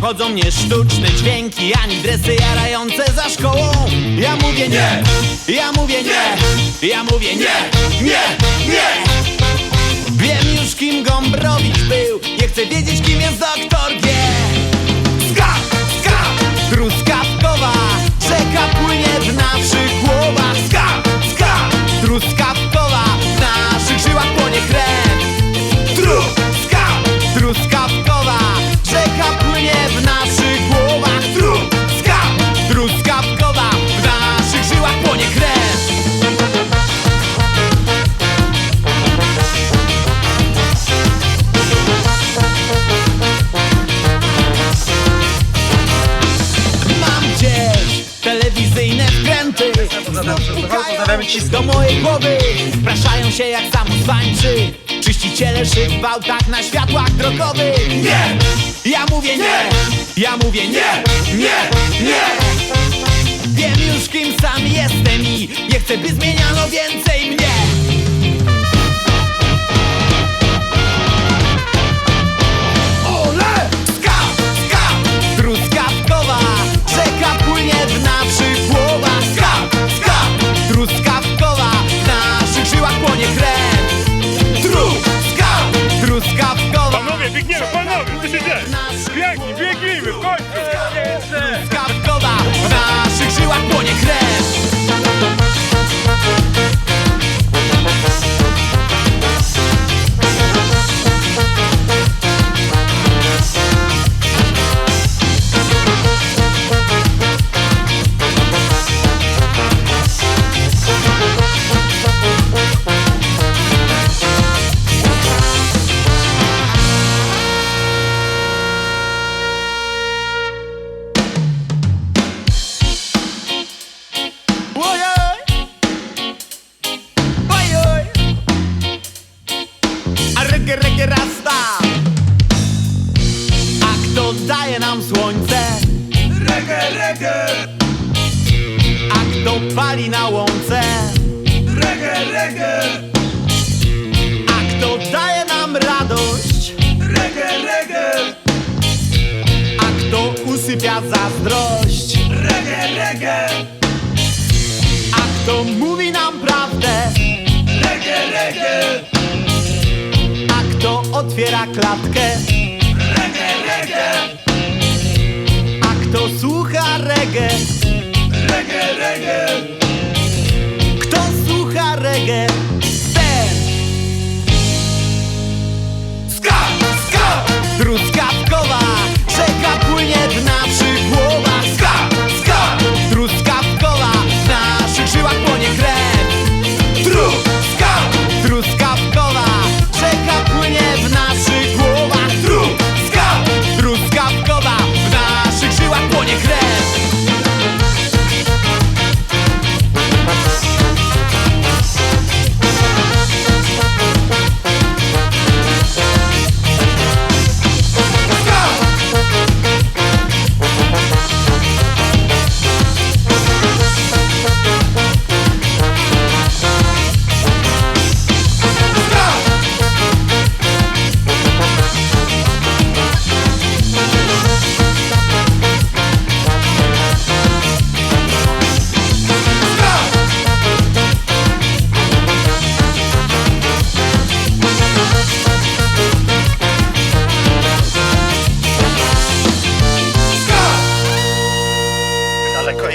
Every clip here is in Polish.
obchodzą mnie sztuczne dźwięki Ani dresy jarające za szkołą. Ja mówię nie, ja mówię nie, ja mówię nie, nie, nie. Wiem już kim Gombrowicz był. Nie chcę wiedzieć kim jest doktor G wkręty Znów pukają do mojej głowy Spraszają się jak samozwańczy Czyściciele szyb w autach na światłach drogowych Nie! Ja mówię nie! Ja mówię nie! Nie! Nie! Wiem już kim sam jestem i nie chcę by zmieniano więcej nam słońce? Reggae, reggae A kto pali na łące? Reggae, reggae A kto daje nam radość? Reggae, reggae A kto usypia zazdrość? Reggae, reggae a kto mówi nam prawdę? Reggae, reggae A kto otwiera klatkę? Reggae, reggae kto słucha reggae? Reggae, reggae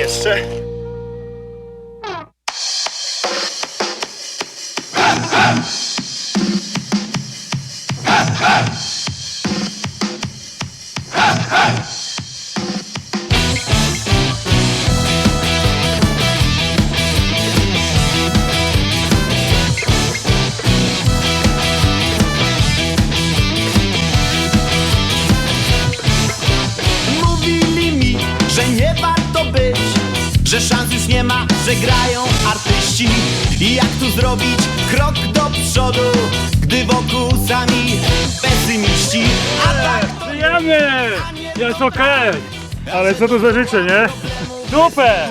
yes, sir. Artyści I jak tu zrobić krok do przodu Gdy wokół sami pesymiści A tak to Żyjemy! Jest okej! Ale co to za życie, nie? Super!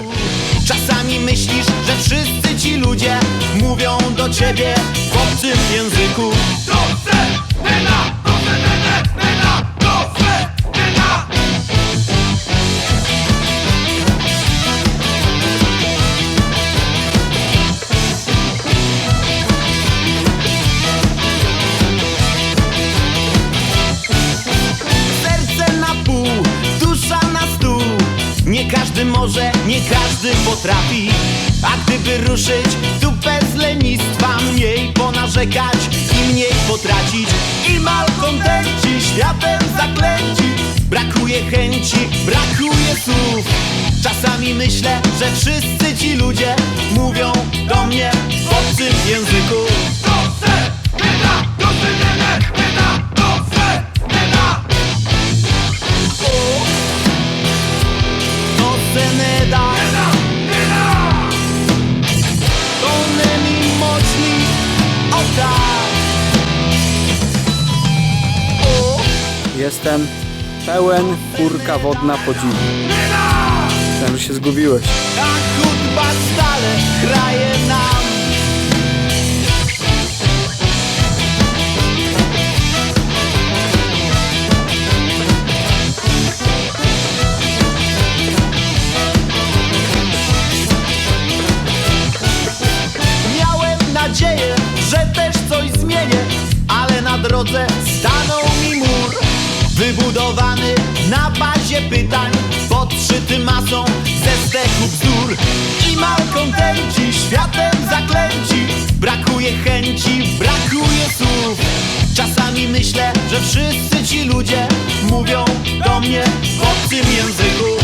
Czasami myślisz, że wszyscy ci ludzie Mówią do ciebie w obcym języku nie każdy potrafi. A gdyby ruszyć tu bez lenistwa Mniej ponarzekać i mniej potracić. I malkontenci światem zaklęci. Brakuje chęci, brakuje słów. Czasami myślę, że wszyscy ci ludzie Mówią do mnie w obcym języku se ne da ne Jestem pełen kurka wodna podziwu. Myślałem, że się zgubiłeś. A hudba stale kraje nam drodze stanął mi mur. Wybudowany na bazie pytań Podszyty masą ze stechu bzdur I malkontenci światem zaklęci. Brakuje chęci, brakuje słów. Czasami myślę, że wszyscy ci ludzie Mówią do mnie w obcym języku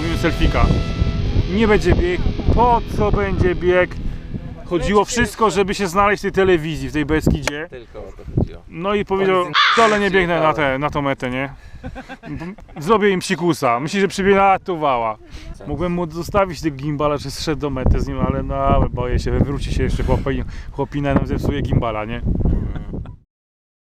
Zrobimy selfika. Nie będzie bieg. Po co będzie bieg? Chodziło wszystko, żeby się znaleźć w tej telewizji, w tej Beskidzie. Tylko o to chodziło. No i powiedział, dole nie biegnę na, tę, na tą metę, nie? Zrobię im psikusa. Myśli, że przybiegała. Mógłbym mu zostawić tego gimbala, że zszedł do mety z nim, ale no, boję się, wywróci się jeszcze chłopina, chłopina nam zepsuje gimbala, nie?